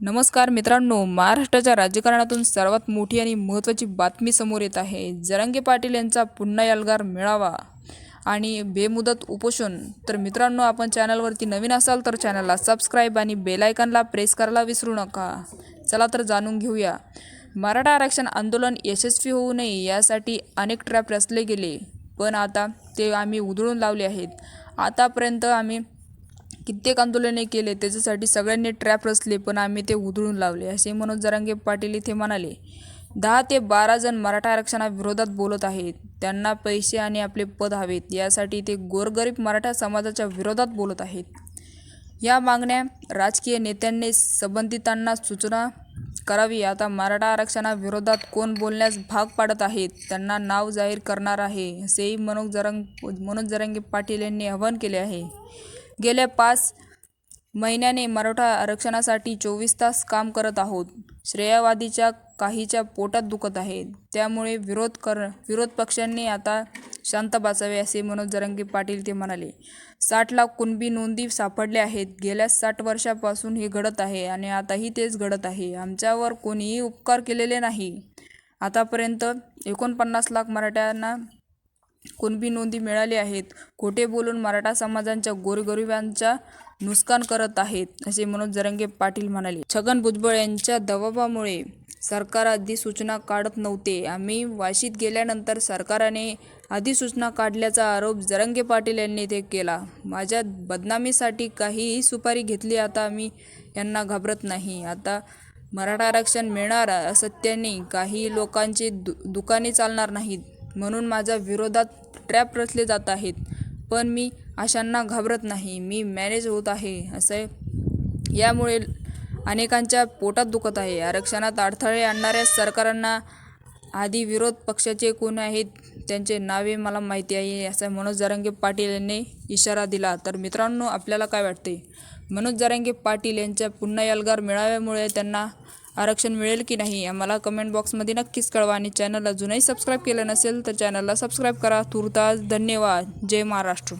नमस्कार मित्रांनो महाराष्ट्राच्या राजकारणातून सर्वात मोठी आणि महत्त्वाची बातमी समोर येत आहे. जरंगे पाटील यांचा पुन्हा यालगार मिळावा आणि बेमुदत उपोषण. तर मित्रांनो आपण चॅनलवरती नवीन असाल तर चॅनलला सबस्क्राईब आणि बेलायकनला प्रेस करायला विसरू नका. चला तर जाणून घेऊया. मराठा आरक्षण आंदोलन यशस्वी होऊ नये यासाठी अनेक ट्रॅप रचले गेले. पण आता ते आम्ही उधळून लावले आहेत. आतापर्यंत आम्ही कित्येक आंदोलने केले त्याच्यासाठी सगळ्यांनी ट्रॅप रचले पण आम्ही ते उधळून लावले असे मनोज जरांगे पाटील इथे म्हणाले. दहा ते बारा जण मराठा आरक्षणाविरोधात बोलत आहेत. त्यांना पैसे आणि आपले पद हवेत. यासाठी ते गोरगरीब मराठा समाजाच्या विरोधात बोलत आहेत. या मागण्या राजकीय नेत्यांनी संबंधितांना सूचना करावी. आता मराठा आरक्षणाविरोधात कोण बोलण्यास भाग पाडत आहेत त्यांना नाव जाहीर करणार आहे असेही मनोज जरंग मनोज जरांगे पाटील यांनी आवाहन केले आहे. गेल्या पाच महिन्याने मराठा आरक्षणासाठी चोवीस तास काम करत आहोत. श्रेयावादीच्या काहीच्या पोटात दुखत आहे. त्यामुळे विरोध कर विरोध पक्षांनी आता शांत बाचावे असे मनोज जरंगे पाटील ते म्हणाले. साठ लाख कुणबी नोंदी सापडल्या आहेत. गेल्या साठ वर्षापासून हे घडत आहे आणि आताही तेच घडत आहे. आमच्यावर कोणीही उपकार केलेले नाही. आतापर्यंत एकोणपन्नास लाख मराठ्यांना कुणबी नोंदी मिळाली आहेत. खोटे बोलून मराठा समाजांच्या गोरगरिबांच्या नुकसान करत आहेत असे मनोज जरंगे पाटील म्हणाले. छगन भुजबळ यांच्या दबावामुळे सरकार अधिसूचना काढत नव्हते. आम्ही वाशीत गेल्यानंतर सरकारने अधिसूचना काढल्याचा आरोप जरंगे पाटील यांनी ते केला. माझ्या बदनामीसाठी काहीही सुपारी घेतली आता मी यांना घाबरत नाही. आता मराठा आरक्षण मिळणार असत्याने काही लोकांची दु दुकाने चालणार नाहीत. म्हणून माझ्या विरोधात ट्रॅप रचले जात आहेत. पण मी अशांना घाबरत नाही. मी मॅनेज होत आहे असं यामुळे अनेकांच्या पोटात दुखत आहे. आरक्षणात अडथळे आणणाऱ्या सरकारांना आधी विरोध पक्षाचे कोण आहेत त्यांचे नावे मला माहिती आहे असं मनोज जरांगे पाटील यांनी इशारा दिला. तर मित्रांनो आपल्याला काय वाटते? मनोज जरांगे पाटील यांच्या पुन्हा एल्गार मिळाव्यामुळे त्यांना आरक्षण मिळेल की नाही आम्हाला कमेंट बॉक्समध्ये नक्कीच कळवा आणि चॅनल अजूनही सबस्क्राईब केलं नसेल तर चॅनलला सबस्क्राईब करा. तुर्तास धन्यवाद. जय महाराष्ट्र.